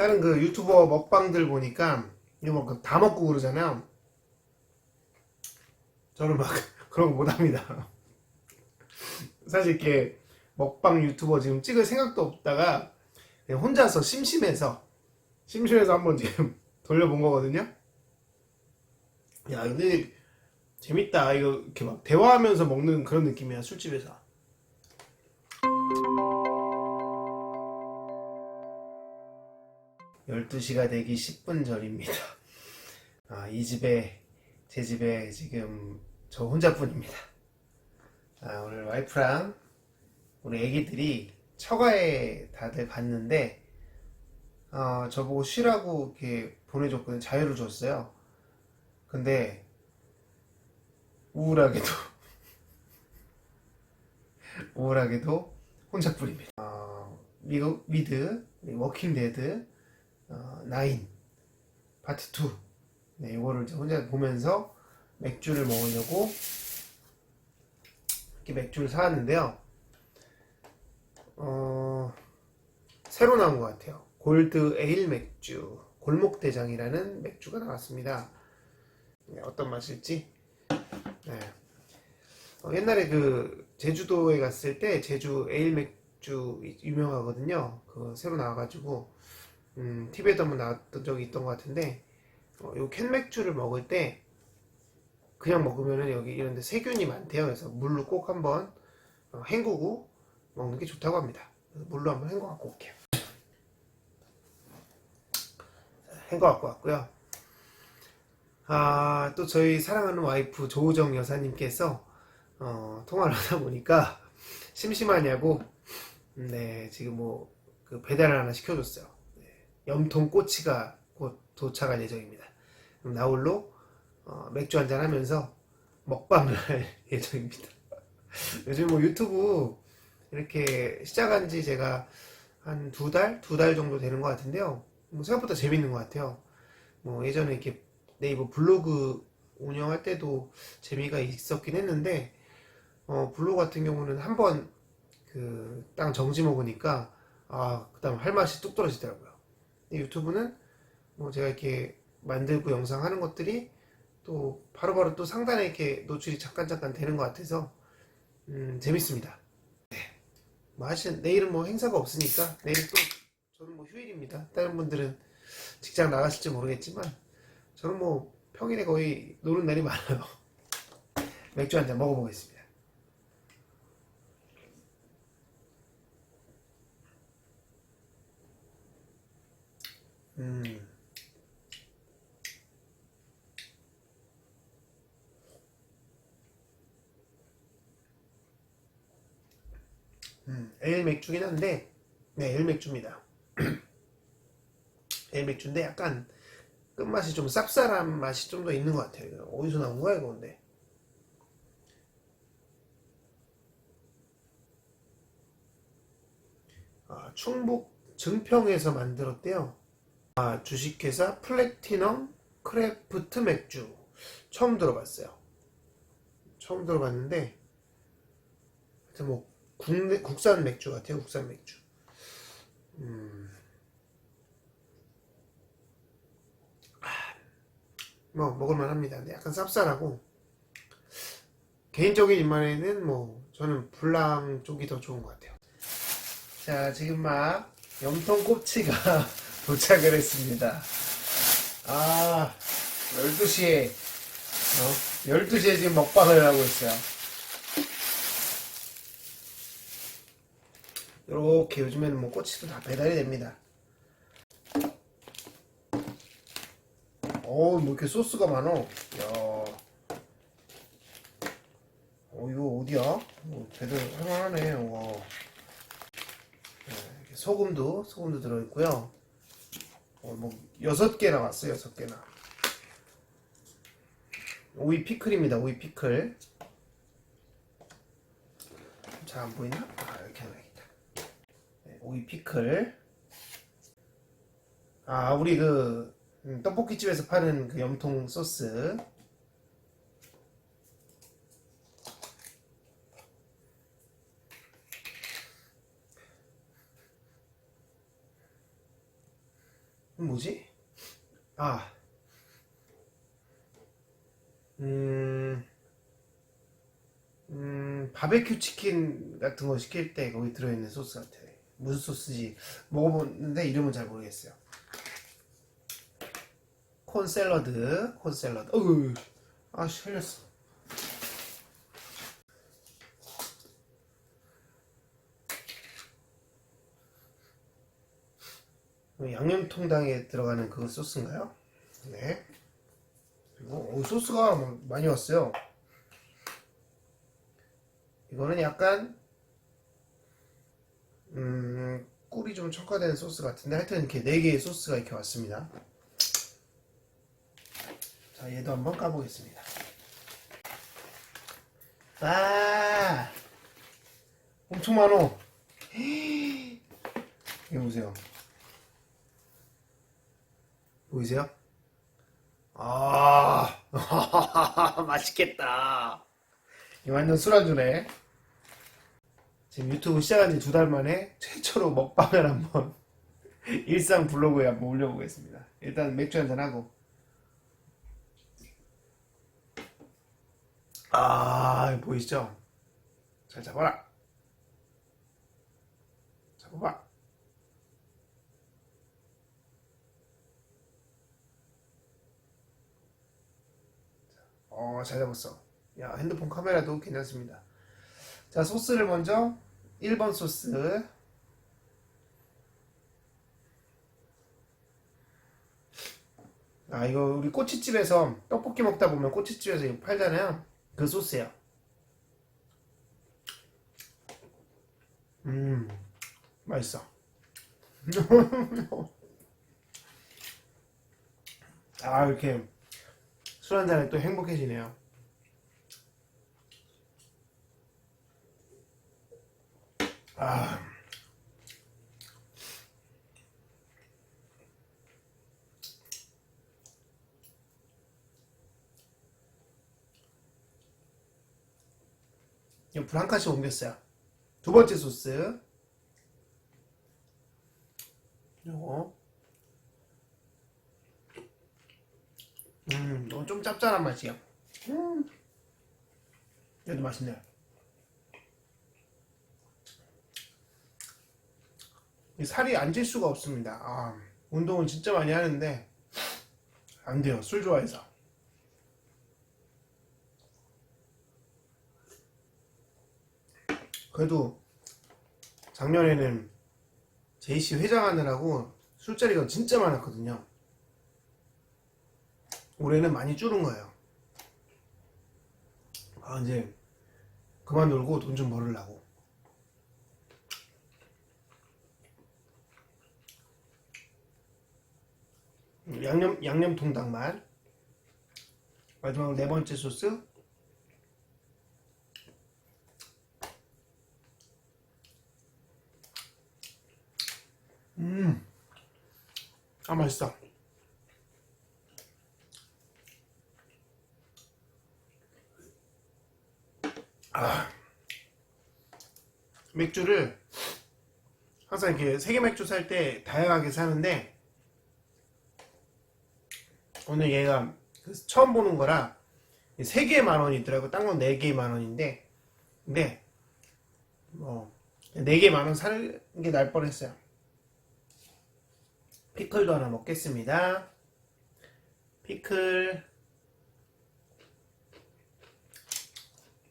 다른 그 유튜버 먹방들 보니까 이거 뭐다 먹고 그러잖아요. 저는 막 그런 거 못합니다. 사실 이렇게 먹방 유튜버 지금 찍을 생각도 없다가 혼자서 심심해서 심심해서 한번 지금 돌려본 거거든요. 야 근데 재밌다 이거 이렇게 막 대화하면서 먹는 그런 느낌이야 술집에서. 열두 시가 되기 10분 전입니다. 아, 이 집에 제 집에 지금 저 혼자뿐입니다. 아, 오늘 와이프랑 우리 애기들이 처가에 다들 갔는데 어, 저보고 쉬라고 이렇게 보내줬거든요. 자유를 줬어요. 근데 우울하게도 우울하게도 혼자뿐입니다. 어, 미국 미드 워킹 데드 어, 나인 파트 2 네, 이거를 혼자 보면서 맥주를 먹으려고 이렇게 맥주를 사왔는데요. 어, 새로 나온 것 같아요. 골드 에일 맥주 골목대장이라는 맥주가 나왔습니다. 네, 어떤 맛일지. 네. 어, 옛날에 그 제주도에 갔을 때 제주 에일 맥주 유명하거든요. 그 새로 나와가지고 음, TV에도 한번 나왔던 적이 있던 것 같은데 어, 요 캔 맥주를 먹을 때 그냥 먹으면은 여기 이런데 세균이 많대요. 그래서 물로 꼭 한번 어, 헹구고 먹는 게 좋다고 합니다. 물로 한번 헹궈 갖고 올게요. 헹궈 갖고 왔고요. 아, 또 저희 사랑하는 와이프 조우정 여사님께서 어, 통화를 하다 보니까 심심하냐고 네, 지금 뭐 그 배달 하나 시켜줬어요. 네, 염통 꼬치가 곧 도착할 예정입니다. 나홀로 어, 맥주 한잔 하면서 먹방을 할 예정입니다. 요즘 뭐 유튜브 이렇게 시작한 지 제가 한 두 달? 두 달 정도 되는 것 같은데요. 뭐 생각보다 재밌는 것 같아요. 뭐 예전에 이렇게 네이버 블로그 운영할 때도 재미가 있었긴 했는데, 어, 블로그 같은 경우는 한번 그, 땅 정지 먹으니까, 아, 그 다음 할 맛이 뚝 떨어지더라고요. 유튜브는 뭐 제가 이렇게 만들고 영상 하는 것들이 또 바로바로 또 상단에 이렇게 노출이 잠깐 잠깐 되는 것 같아서 음, 재밌습니다. 네. 뭐 내일은 뭐 행사가 없으니까 내일 또 저는 뭐 휴일입니다. 다른 분들은 직장 나가실지 모르겠지만 저는 뭐 평일에 거의 노는 날이 많아요. 맥주 한 잔 먹어보겠습니다. 음. 음, 에일 맥주긴 한데, 네, 에일 맥주입니다. 에일 맥주인데 약간 끝맛이 좀 쌉쌀한 맛이 좀 더 있는 것 같아요. 어디서 나온 거야, 이거 근데? 아, 충북 증평에서 만들었대요. 아, 주식회사 플래티넘 크래프트 맥주. 처음 들어봤어요. 처음 들어봤는데, 하여튼 뭐, 국내, 국산 맥주 같아요, 국산 맥주. 음. 아, 뭐, 먹을만 합니다. 근데 약간 쌉쌀하고, 개인적인 입맛에는 뭐, 저는 불랑 쪽이 더 좋은 것 같아요. 자, 지금 막, 염통 꼬치가 도착을 했습니다. 아, 12시에, 어? 12시에 지금 먹방을 하고 있어요. 이렇게 요즘에는 뭐 꼬치도 다 배달이 됩니다. 어우, 뭐 이렇게 소스가 많어. 야. 어, 이거 어디야? 어, 배달 할만하네. 와. 네, 소금도, 소금도 들어있고요. 어, 뭐, 여섯 개 나 왔어요, 여섯 개나. 오이 피클입니다, 오이 피클. 잘 안 보이나? 아, 이렇게 하나야겠다. 네, 오이 피클. 아, 우리 그, 음, 떡볶이집에서 파는 그 염통 소스. 뭐지? 아, 음, 음, 바베큐 치킨 같은 거 시킬 때 거기 들어있는 소스 같아. 무슨 소스지? 먹어봤는데 이름은 잘 모르겠어요. 콘 샐러드, 콘 샐러드. 어우, 아씨, 흘렸어. 양념통닭에 들어가는 그 소스인가요? 네. 그리고 오, 소스가 막 많이 왔어요. 이거는 약간 음, 꿀이 좀 첨가된 소스 같은데 하여튼 이렇게 네 개의 소스가 이렇게 왔습니다. 자, 얘도 한번 까보겠습니다. 아, 엄청 많어. 이거 보세요. 보이세요? 아, 맛있겠다. 이 완전 술안주네. 지금 유튜브 시작한 지 두 달 만에 최초로 먹방을 한번 일상 블로그에 한번 올려보겠습니다. 일단 맥주 한잔 하고. 아, 보이시죠? 잘 잡아라. 잡아봐. 어, 잘 잡았어. 야, 핸드폰 카메라도 괜찮습니다. 자, 소스를 먼저 1번 소스. 아, 이거 우리 꼬치집에서 떡볶이 먹다 보면 꼬치집에서 이거 팔잖아요. 그 소스야. 음, 맛있어. 아, 이렇게 술 한잔에 또 행복해지네요. 아. 불한 칸씩 옮겼어요. 두 번째 소스. 요거. 음, 이거 좀 짭짤한 맛이야. 음. 얘도 맛있네. 이 살이 안찔 수가 없습니다. 아, 운동은 진짜 많이 하는데 안 돼요. 술 좋아해서. 그래도 작년에는 제이씨 회장하느라고 술자리가 진짜 많았거든요. 올해는 많이 줄은 거예요. 아, 이제 그만 놀고 돈 좀 벌으려고. 양념 양념 통닭만 마지막 네 번째 소스 음 아 맛있어 맥주를 항상 이렇게 세계 맥주 살 때 다양하게 사는데 오늘 얘가 그 처음 보는 거라 세 개에 만 원이 있더라고. 딴 건 네 개에 만 원인데, 근데 뭐네 개에 만원 사는 게 날 뻔했어요. 피클도 하나 먹겠습니다. 피클.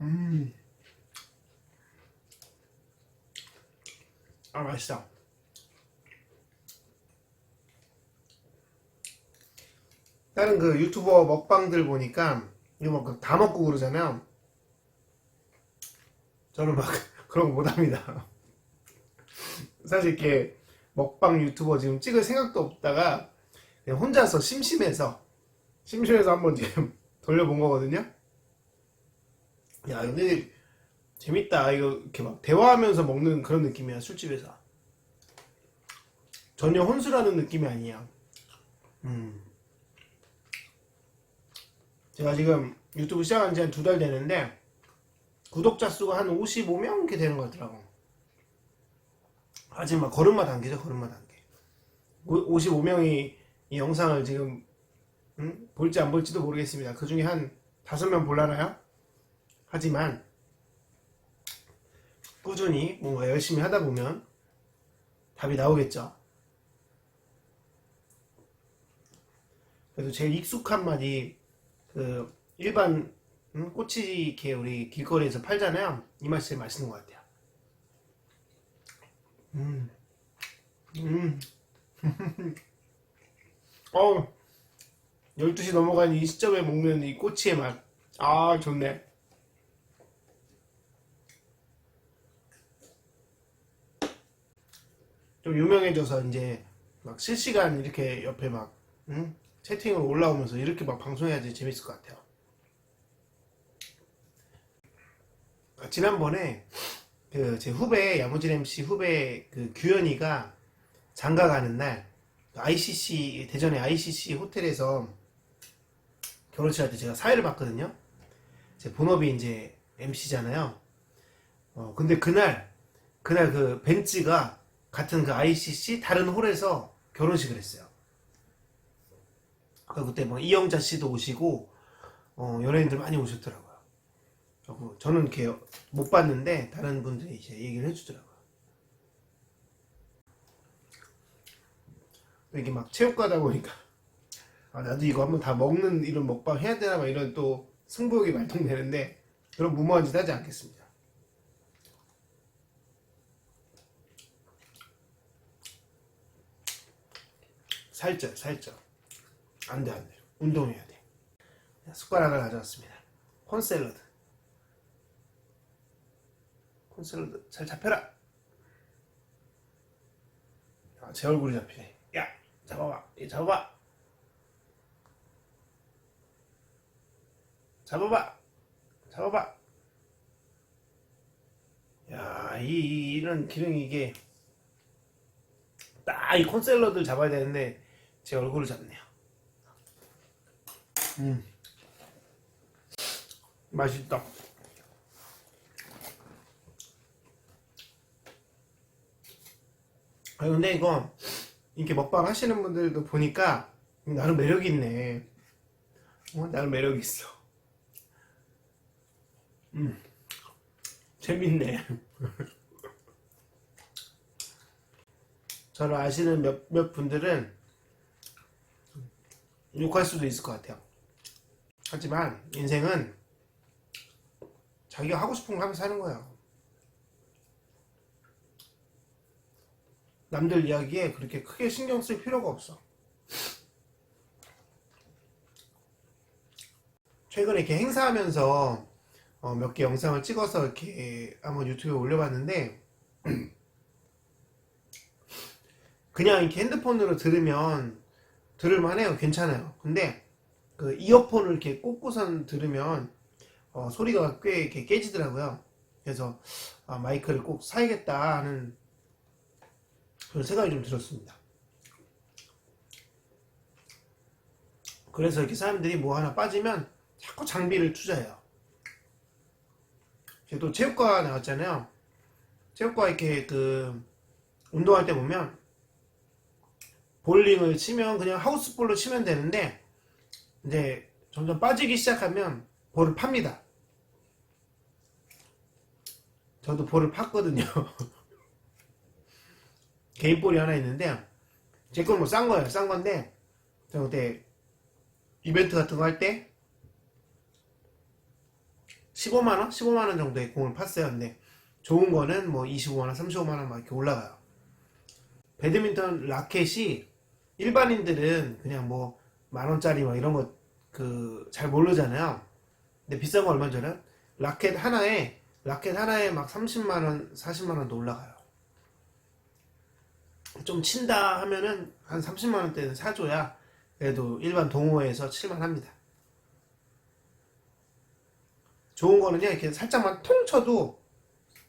음. 아 맛있어. 다른 그 유튜버 먹방들 보니까 이거 막다 먹고 그러잖아요. 저는 막 그런 거 못합니다. 사실 이렇게 먹방 유튜버 지금 찍을 생각도 없다가 그냥 혼자서 심심해서 심심해서 한번 지금 돌려본 거거든요. 야 근데 재밌다. 이거 이렇게 막 대화하면서 먹는 그런 느낌이야 술집에서. 전혀 혼술하는 느낌이 아니야. 음. 제가 지금 유튜브 시작한 지 한 두 달 되는데 구독자 수가 한 55명 이렇게 되는 것 같더라고. 아직 막 걸음마 단계죠, 걸음마 단계. 55명이 이 영상을 지금 음? 볼지 안 볼지도 모르겠습니다. 그 중에 한 다섯 명 볼라나요? 하지만 꾸준히 뭔가 열심히 하다 보면 답이 나오겠죠. 그래도 제일 익숙한 말이 그 일반 음, 꼬치 이렇게 우리 길거리에서 팔잖아요. 이 맛이 제일 맛있는 것 같아요. 음, 음, 어, 12시 넘어간 이 시점에 먹는 이 꼬치의 맛. 아, 좋네. 좀 유명해져서 이제 막 실시간 이렇게 옆에 막 응? 채팅으로 올라오면서 이렇게 막 방송해야지 재밌을 것 같아요. 아, 지난번에 그 제 후배 야무진 MC 후배 그 규현이가 장가 가는 날 ICC 대전의 ICC 호텔에서 결혼식 할 때 제가 사회를 봤거든요. 제 본업이 이제 MC잖아요. 어 근데 그날 그날 그 벤츠가 같은 그 ICC 다른 홀에서 결혼식을 했어요. 그 그때 뭐 이영자 씨도 오시고 어, 연예인들 많이 오셨더라고요. 그리고 저는 이렇게 못 봤는데 다른 분들이 이제 얘기를 해주더라고요. 이게 막 체육 가다 보니까 아, 나도 이거 한번 다 먹는 이런 먹방 해야 되나 막 이런 또 승부욕이 발동되는데 그런 무모한 짓 하지 않겠습니다. 살쪄 살쪄. 안 돼 안 돼. 운동해야 돼. 숟가락을 가져왔습니다. 콘샐러드. 콘샐러드 잘 잡혀라. 아, 제 얼굴이 잡히네. 야 잡아봐. 얘 잡아봐. 잡아봐. 잡아봐. 야 이, 이- 이런 기능이 이게 딱 이 콘샐러드를 잡아야 되는데 제 얼굴을 잡네요. 음. 맛있다. 아 근데 이거 이렇게 먹방 하시는 분들도 보니까 나름 매력 있네. 어, 나름 매력 있어. 음. 재밌네. 저를 아시는 몇, 몇 분들은 욕할 수도 있을 것 같아요. 하지만 인생은 자기가 하고 싶은 거 하면서 사는 거예요. 남들 이야기에 그렇게 크게 신경 쓸 필요가 없어. 최근에 이렇게 행사하면서 어, 몇 개 영상을 찍어서 이렇게 한번 유튜브에 올려봤는데 그냥 이렇게 핸드폰으로 들으면 들을만해요. 괜찮아요. 근데 그 이어폰을 이렇게 꽂고선 들으면 어, 소리가 꽤 이렇게 깨지더라고요. 그래서 아, 마이크를 꼭 사야겠다 하는 그런 생각이 좀 들었습니다. 그래서 이렇게 사람들이 뭐 하나 빠지면 자꾸 장비를 투자해요. 또 체육과 나왔잖아요. 체육과 이렇게 그 운동할 때 보면 볼링을 치면 그냥 하우스볼로 치면 되는데 이제 점점 빠지기 시작하면 볼을 팝니다. 저도 볼을 팠거든요. 개인 볼이 하나 있는데 제 건 뭐 싼 거예요. 싼 건데 제가 그때 이벤트 같은 거 할 때 15만 원, 15만 원 정도의 공을 팠어요. 근데 좋은 거는 뭐 25만 원, 35만 원 막 이렇게 올라가요. 배드민턴 라켓이 일반인들은 그냥 뭐 만 원짜리 막 이런 거 그 잘 모르잖아요. 근데 비싼 거 얼마 전에 라켓 하나에 라켓 하나에 막 30만 원, 40만 원도 올라가요. 좀 친다 하면은 한 30만 원대는 사줘야 그래도 일반 동호회에서 칠만 합니다. 좋은 거는요 이렇게 살짝만 통 쳐도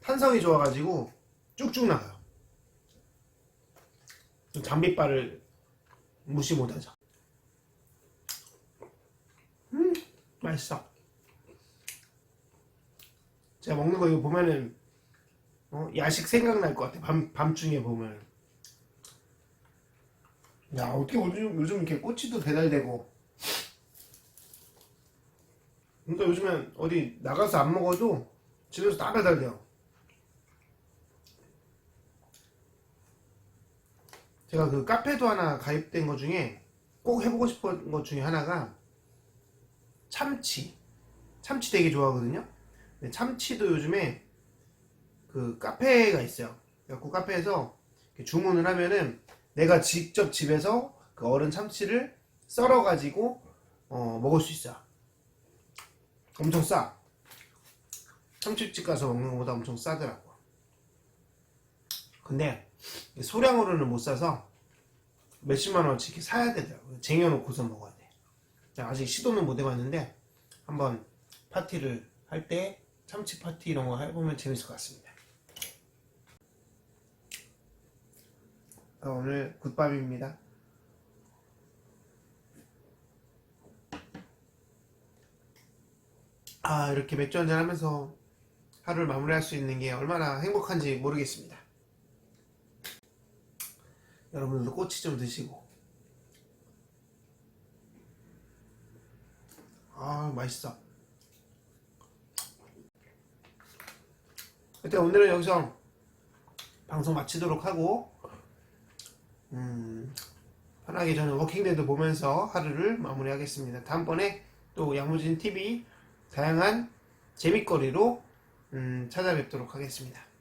탄성이 좋아가지고 쭉쭉 나가요. 장비빨을 무시 못하죠. 음, 맛있어. 제가 먹는 거 이거 보면은 어, 야식 생각날 것 같아. 밤 밤중에 보면 야 어떻게 요즘, 요즘 이렇게 꼬치도 배달되고 그러니까 요즘엔 어디 나가서 안 먹어도 집에서 다 배달돼요 제가 그 카페도 하나 가입된 것 중에 꼭 해보고 싶은 것 중에 하나가 참치 참치 되게 좋아하거든요 참치도 요즘에 그 카페가 있어요 그래갖고 카페에서 이렇게 주문을 하면은 내가 직접 집에서 그 어른 참치를 썰어 가지고 어, 먹을 수 있어. 엄청 싸. 참치집 가서 먹는 것보다 엄청 싸더라고. 근데 소량으로는 못 사서 몇십만 이렇게 사야 되더라고. 쟁여놓고서 먹어야 돼. 자, 아직 시도는 못 해봤는데 한번 파티를 할 때 참치 파티 이런 거 해보면 재밌을 것 같습니다. 어, 오늘 굿밤입니다. 아, 이렇게 맥주 한잔 하면서 하루를 마무리할 수 있는 게 얼마나 행복한지 모르겠습니다. 여러분들도 꼬치 좀 드시고. 아, 맛있어. 일단 오늘은 여기서 방송 마치도록 하고, 음, 편하게 저는 워킹데드 보면서 하루를 마무리하겠습니다. 다음번에 또 양무진 TV 다양한 재밌거리로 음, 찾아뵙도록 하겠습니다.